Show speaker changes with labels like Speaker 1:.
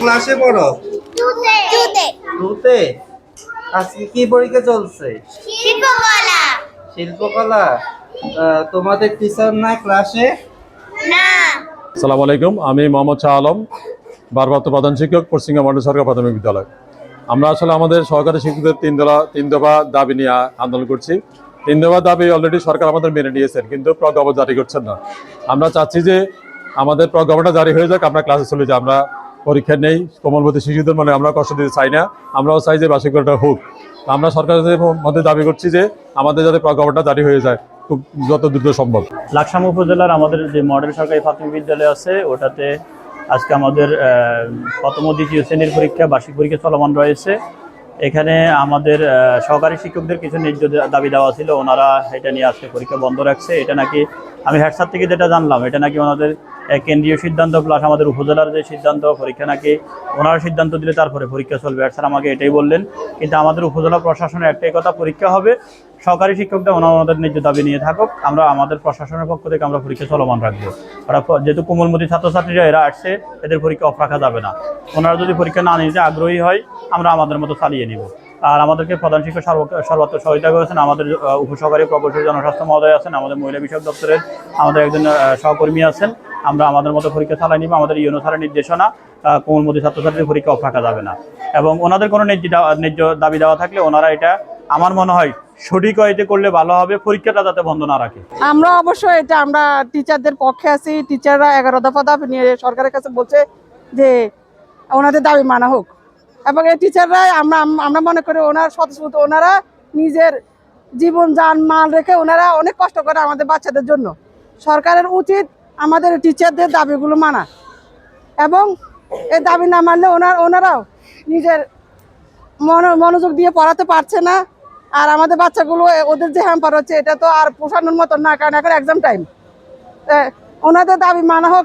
Speaker 1: ক্লাসে পড়ো?
Speaker 2: টুতে। টুতে।
Speaker 1: টুতে? আজকে কি পরীক্ষা চলছে?
Speaker 2: শিল্পকলা।
Speaker 1: শিল্পকলা। তোমাদের টিচার নাই ক্লাসে
Speaker 2: না।
Speaker 3: সালাম আলাইকুম আমি মোহাম্মদ শাহ আলম ভারপ্রাপ্ত প্রধান শিক্ষক পশ্চিমবঙ্গ মন্ডল সরকার প্রাথমিক বিদ্যালয়। আমরা আসলে আমাদের সহকারী শিক্ষকদের তিন দলা তিন দফা দাবি নিয়ে আন্দোলন করছি। তিন দাবি অলরেডি সরকার আমাদের মেনে নিয়েছেন, কিন্তু প্রজ্ঞাপন জারি করছেন না। আমরা চাচ্ছি যে আমাদের প্রজ্ঞাপনটা জারি হয়ে যাক, আমরা ক্লাসে চলে যাই, আমরা পরীক্ষা নেই কোমলবতী শিশুদের মানে আমরা কষ্ট দিতে চাই না, আমরাও চাই যে পরীক্ষা হোক। আমরা সরকারের মধ্যে দাবি করছি যে আমাদের যাতে প্রজ্ঞাপনটা জারি হয়ে যায়, খুব যত দ্রুত সম্ভব।
Speaker 4: লাকসাম উপজেলার আমাদের যে মডেল সরকারি প্রাথমিক বিদ্যালয় আছে, ওটাতে আজকে আমাদের প্রথম দ্বিতীয় শ্রেণির পরীক্ষা, বার্ষিক পরীক্ষা চলমান রয়েছে। এখানে আমাদের সহকারী শিক্ষকদের কিছু ন্যায্য দাবি দেওয়া ছিল। ওনারা এটা নিয়ে আজকে পরীক্ষা বন্ধ রাখছে। এটা নাকি, আমি হেডসার থেকে যেটা জানলাম, এটা নাকি ওনাদের কেন্দ্রীয় সিদ্ধান্ত প্লাস আমাদের উপজেলার যে সিদ্ধান্ত, পরীক্ষা নাকি ওনারা সিদ্ধান্ত দিলে তারপরে পরীক্ষা চলবে। স্যার আমাকে এটাই বললেন। কিন্তু আমাদের উপজেলা প্রশাসনের একটাই কথা, পরীক্ষা হবে। সরকারি শিক্ষকদের ওনারা ওনাদের ন্যায্য দাবি নিয়ে থাকুক। আমরা আমাদের প্রশাসনের পক্ষ থেকে আমরা পরীক্ষা চলমান রাখব। ওরা যেহেতু কোমলমতি ছাত্রছাত্রীরা এরা আসছে, এদের পরীক্ষা অফ রাখা যাবে না। ওনারা যদি পরীক্ষা না নিতে আগ্রহী হয়, আমরা আমাদের মতো চালিয়ে নিব। আর আমাদেরকে প্রধান শিক্ষক সর্ব- সর্বাত্মক সহযোগিতা করেছেন। আমাদের উপসহকারী প্রকৌশলী জনস্বাস্থ্য মহোদয় আছেন, আমাদের মহিলা বিষয়ক দপ্তরের আমাদের একজন সহকর্মী আছেন। আমরা আমাদের মতো পরীক্ষা চালাই নিব আমাদের ইউনো স্যারের নির্দেশনা আহ, কোমলমতি ছাত্রছাত্রীদের পরীক্ষা অফ রাখা যাবে না। এবং ওনাদের কোনো ন্যায্য দাবি দেওয়া থাকলে ওনারা এটা আমার মনে হয় সঠিক ওয়েতে করলে ভালো হবে পরীক্ষাটা যাতে বন্ধ না রাখে।
Speaker 5: আমরা অবশ্যই এটা আমরা টিচারদের পক্ষে আছি টিচাররা এগারো দফা দাবি নিয়ে সরকারের কাছে বলছে যে ওনাদের দাবি মানা হোক। এবং এই টিচাররা আমরা আমরা মনে করি ওনার স্বতঃস্ফূর্ত ওনারা নিজের জীবন যান মাল রেখে ওনারা অনেক কষ্ট করে আমাদের বাচ্চাদের জন্য। সরকারের উচিত আমাদের টিচারদের দাবিগুলো মানা। এবং এই দাবি না মানলে ওনার ওনারাও নিজের মনো- মনোযোগ দিয়ে পড়াতে পারছে না। আর আমাদের বাচ্চাগুলো ওদের যে হ্যাম্পার হচ্ছে, এটা তো আর পোষানোর মতো না, কারণ এখন এক্সাম টাইম ওনাদের দাবি মানা হোক